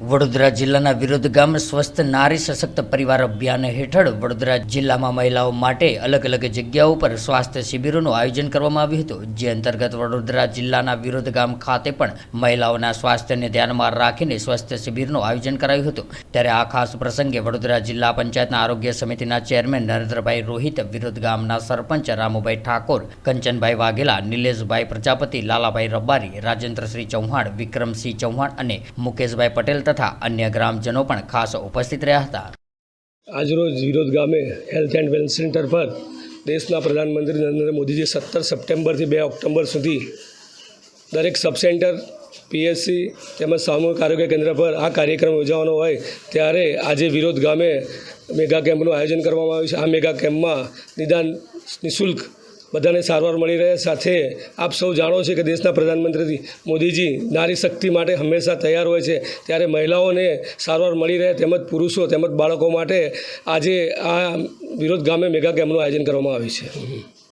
વડોદરા જિલ્લાના વિરોધ ગામ સ્વસ્થ નારી સશક્ત પરિવાર અભિયાન હેઠળ વડોદરા જિલ્લામાં મહિલાઓ માટે અલગ અલગ જગ્યાઓ પર સ્વાસ્થ્ય શિબિરોનું આયોજન કરવામાં આવ્યું હતું. જે અંતર્ગત વડોદરા જિલ્લાના વિરોધ ગામ ખાતે પણ મહિલાઓના સ્વાસ્થ્યને ધ્યાનમાં રાખીને સ્વાસ્થ્ય શિબિરનું આયોજન કરાયું હતું. ત્યારે આ ખાસ પ્રસંગે વડોદરા જિલ્લા પંચાયતના આરોગ્ય સમિતિના ચેરમેન નરેન્દ્રભાઈ રોહિત, વિરોધ ગામના સરપંચ રામુભાઈ ઠાકોર, કંચનભાઈ વાઘેલા, નિલેશભાઈ પ્રજાપતિ, લાલાભાઈ રબારી, રાજેન્દ્રશ્રી ચૌહાણ, વિક્રમસિંહ ચૌહાણ અને મુકેશભાઈ પટેલ તથા અન્ય ગ્રામજનો પણ ખાસ ઉપસ્થિત રહ્યા હતા. આજરોજ વિરોધ ગામે હેલ્થ એન્ડ વેલ્થ સેન્ટર પર દેશના પ્રધાનમંત્રી નરેન્દ્ર મોદીજી સત્તર સપ્ટેમ્બરથી બે ઓક્ટોબર સુધી દરેક સબ સેન્ટર પીએચસી તેમજ સામૂહિક આરોગ્ય કેન્દ્ર પર આ કાર્યક્રમ યોજવાનો હોય ત્યારે આજે વિરોધ ગામે મેગા કેમ્પનું આયોજન કરવામાં આવ્યું છે. આ મેગા કેમ્પમાં નિદાન નિઃશુલ્ક બધાને સારવાર મળી રહે. સાથે આપ સૌ જાણો છો કે દેશના પ્રધાનમંત્રી મોદીજી નારી શક્તિ માટે હંમેશા તૈયાર હોય છે. ત્યારે મહિલાઓને સારવાર મળી રહે તેમજ પુરુષો તેમજ બાળકો માટે આજે આ વિરોધ ગામે મેગા કેમ્પનું આયોજન કરવામાં આવ્યું છે.